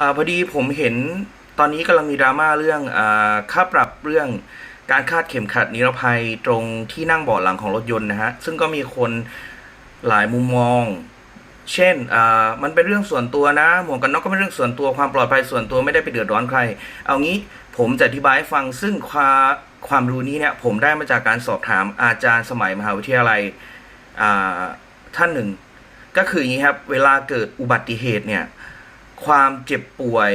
อพอดีผมเห็นตอนนี้กำลังมีดราม่าเรื่องอค่าปรับเรื่องการคาดเข็มขัดนิรภัยตรงที่นั่งเบาะหลังของรถยนต์นะฮะ ซึ่งก็มีคนหลายมุมมอง เช่นมันเป็นเรื่องส่วนตัวนะ หมวกกันน็อกก็เป็นเรื่องส่วนตัวความปลอดภัยส่วนตัวไม่ได้ไปเดือดร้อนใคร เอางี้ผมจะอธิบายให้ฟังซึ่งความความรู้นี้เนี่ยผมได้มาจากการสอบถามอาจารย์สมัยมหาวิทยาลัยท่านหนึ่ง ก็คืออย่างนี้ครับ เวลาเกิดอุบัติเหตุเนี่ย ความเจ็บป่วย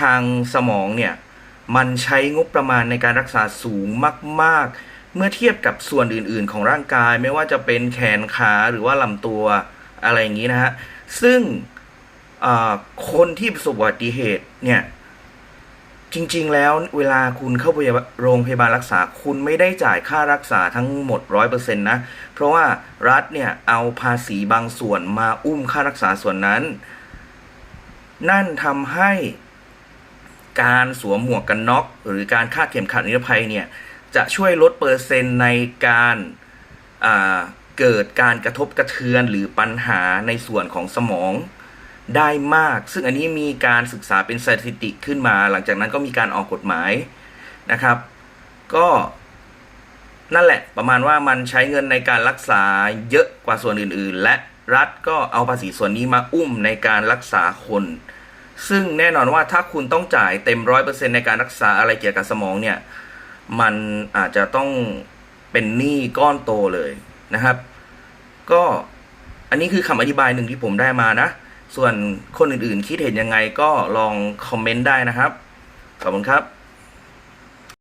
ทางสมองเนี่ย มันใช้งบประมาณในการรักษาสูงมาก ๆ เมื่อเทียบกับส่วนอื่น ๆ ของร่างกายไม่ว่าจะเป็นแขนขาหรือว่าลำตัวอะไรอย่างนี้นะฮะ ซึ่งคนที่ประสบอุบัติเหตุเนี่ยจริง ๆ แล้วเวลาคุณเข้าโรงพยาบาลรักษาคุณไม่ได้จ่ายค่ารักษาทั้งหมดร้อยเปอร์เซ็นต์นะ เพราะว่ารัฐเนี่ยเอาภาษีบางส่วนมาอุ้มค่ารักษาส่วนนั้น นั่นทำให้การสวมหมวกกันน็อก หรือการคาดเข็มขัดนิรภัยเนี่ยจะช่วยลดเปอร์เซ็นต์ในการเกิดการกระทบกระเทือนหรือปัญหาในส่วนของสมองได้มาก ซึ่งอันนี้มีการศึกษาเป็นสถิติขึ้นมา หลังจากนั้นก็มีการออกกฎหมายนะครับ ก็นั่นแหละประมาณว่ามันใช้เงินในการรักษาเยอะกว่าส่วนอื่น ๆ และ รัฐก็เอาภาษีส่วนนี้มาอุ้มในการรักษาคน ซึ่งแน่นอนว่าถ้าคุณต้องจ่ายเต็มร้อยเปอร์เซ็นในการรักษาอะไรเกี่ยวกับสมองเนี่ย มันอาจจะต้องเป็นหนี้ก้อนโตเลยนะครับ ก็อันนี้คือคำอธิบายหนึ่งที่ผมได้มานะ ส่วนคนอื่นๆ คิดเห็นยังไงก็ลองคอมเมนต์ได้นะครับ ขอบคุณครับ